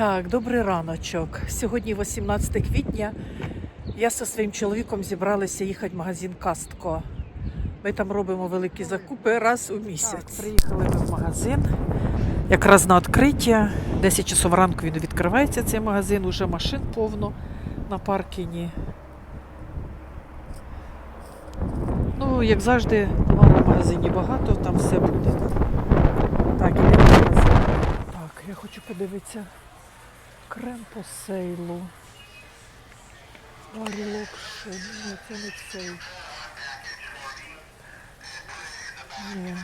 Так, добрий раночок. Сьогодні 18 квітня. Я зі своїм чоловіком зібралися їхати в магазин Кастко. Ми там робимо великі закупи раз у місяць. Так, приїхали ми в магазин. Якраз на відкриття. 10 часов ранку він відкривається цей магазин, уже машин повно на паркіні. Ну, як завжди, товару в магазині багато, там все буде. Так, ідемо в магазин. Так, я хочу подивитися крем по сейлу. Варлокшин. Ні, це не цей. Ні.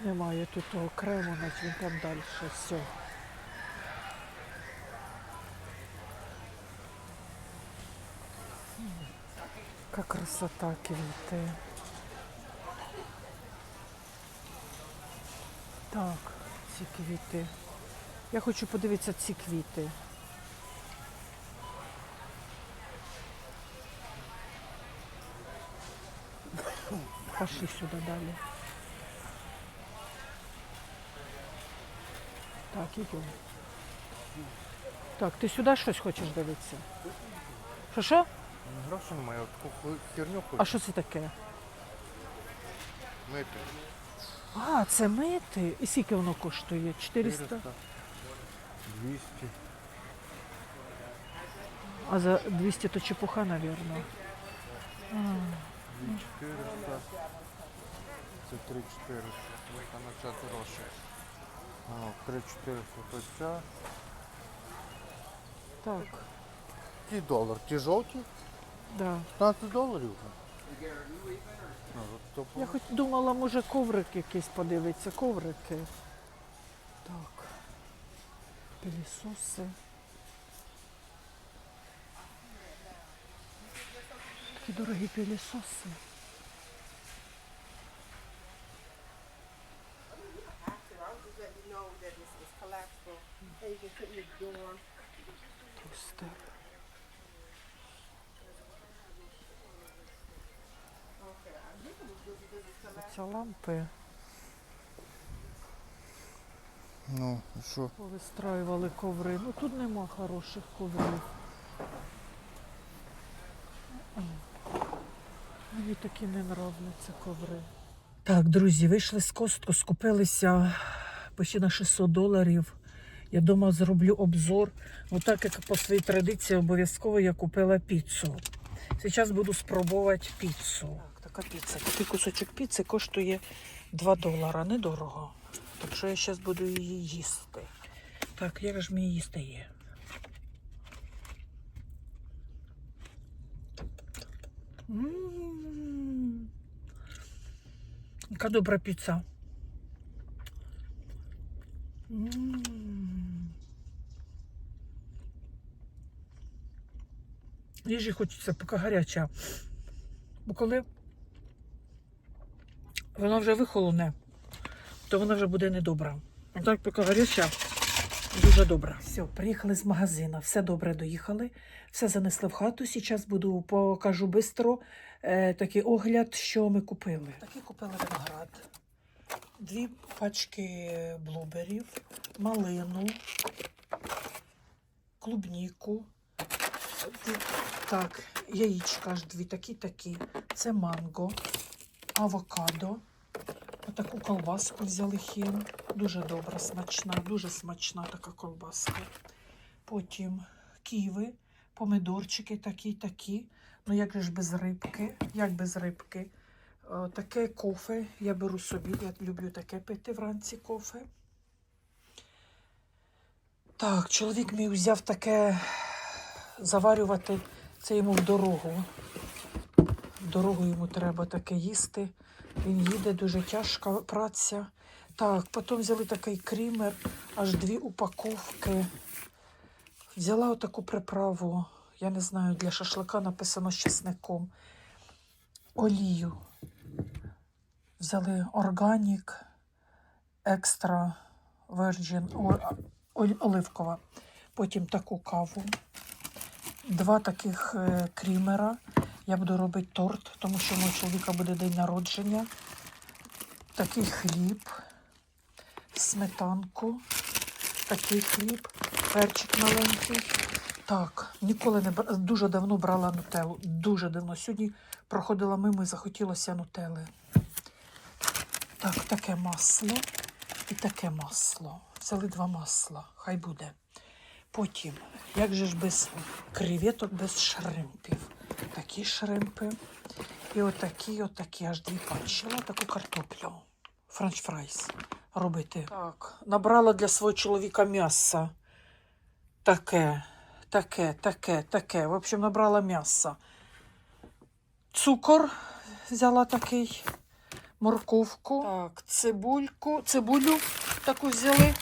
Немає тут того крему, значить він там далі. Все. Яка красота квіти. Так, ці квіти. Я хочу подивитися ці квіти. Пошли сюди далі. Так, ідемо. Так, ти сюди щось хочеш дивитися? Що що? Грошей немає, от таку херню А що це таке? мити. А, це мити. І скільки воно коштує? 400? 200. А за 200 то чепуха, мабуть. 2400. Це 3400. Можна почати гроші. 3400 то ця. Так, Ті долар. Ті жовті? да. 15 доларів. Я хоч думала, може коврик якийсь подивиться, коврики. Так. Пилісоси. Такі дорогі пилісоси. just Це лампи. Ну, і що? Повистраювали коври. Ну тут нема хороших коврів. Мені такі не нравляться коври. Так, друзі, вийшли з костку, скупилися почти на 600 доларів. Я дома зроблю обзор. Ну так як по своїй традиції обов'язково я купила піцу. Зараз буду спробувати піцу. Так, така піца. Такий кусочок піци коштує 2 долара. Недорого. Так що я зараз буду її їсти. Так, як ж мені їсти є? Яка добра піца. Їжі хочеться, поки гаряча. Бо коли вона вже вихолоне, то вона вже буде недобра. А так, поки гаряча, дуже добра. Все, приїхали з магазина, все добре доїхали, все занесли в хату. Зараз буду покажу швидко е, такий огляд, що ми купили. Такий купили виноград, дві пачки блуберів, малину, клубніку. Так, яєчка аж дві такі такі. Це манго, авокадо. Отаку колбаску взяли хін. Дуже добра, смачна, дуже смачна така колбаска. Потім ківи, помидорчики такі, такі. Ну як же ж без рибки? Як без рибки? О, таке кофе я беру собі. Я люблю таке пити вранці кофе. Так, чоловік мій взяв таке заварювати. Це йому в дорогу. Дорогу йому треба таке їсти. Він їде дуже тяжка праця. Так, потім взяли такий крімер, аж дві упаковки. Взяла отаку приправу, я не знаю, для шашлика написано з чесником. Олію. Взяли органік, екстра о- оливкова. Потім таку каву. Два таких е, крімера. Я буду робити торт, тому що у мого чоловіка буде день народження. Такий хліб. сметанку, такий хліб, перчик маленький. Так, ніколи не бра- дуже давно брала нутелу. Дуже давно. Сьогодні проходила мимо і захотілося нутели. Так, таке масло і таке масло. Взяли два масла, хай буде. Потім, як же ж без креветок, без шримпів. Такі шримпи. І отакі, отакі, аж дві бачила, таку картоплю. Френч фрайс робити. Так, набрала для свого чоловіка м'яса. Таке, таке, таке, таке. В общем, набрала м'яса. Цукор взяла такий, морковку, так, цибульку, цибулю таку взяли.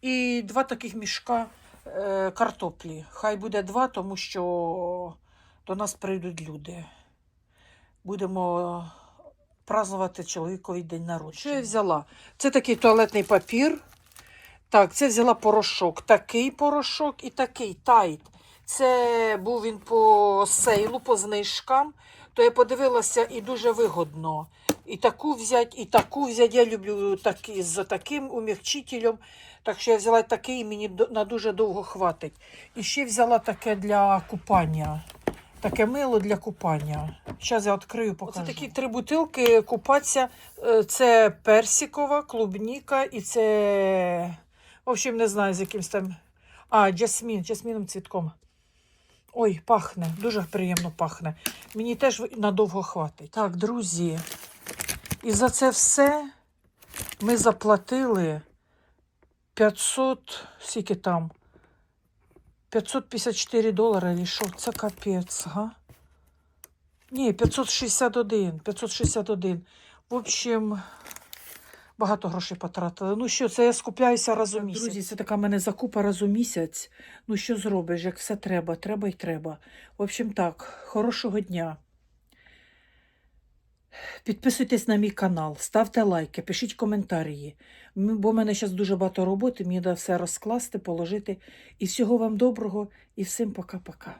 І два таких мішка е, картоплі. Хай буде два, тому що до нас прийдуть люди. Будемо празднувати чоловіковий день народження. Що я взяла? Це такий туалетний папір. Так, це взяла порошок. Такий порошок і такий тайт. Це був він по сейлу, по знижкам. То я подивилася і дуже вигодно. І таку взяти, і таку взяти. Я люблю такі, з таким умягчителем. Так що я взяла такий, і мені на дуже довго хватить. І ще взяла таке для купання. Таке мило для купання. Зараз я відкрию, покажу. Оце такі три бутилки купатися. Е, Це персикова, клубніка і це. В общем, не знаю, з якимсь там. А, джасмін, джасміном цвітком. Ой, пахне, дуже приємно пахне. Мені теж надовго хватить. Так, друзі, і за це все ми заплатили 500, скільки там? 554 долари, чи що? Це капець, га? Ні, 561, 561. В общем, багато грошей потратили. Ну що, це я скупляюся раз у місяць. Друзі, це така в мене закупа раз у місяць. Ну що зробиш, як все треба, треба і треба. В общем, так, хорошого дня. Підписуйтесь на мій канал, ставте лайки, пишіть коментарі. Бо в мене зараз дуже багато роботи, мені треба все розкласти, положити. І всього вам доброго, і всім пока-пока.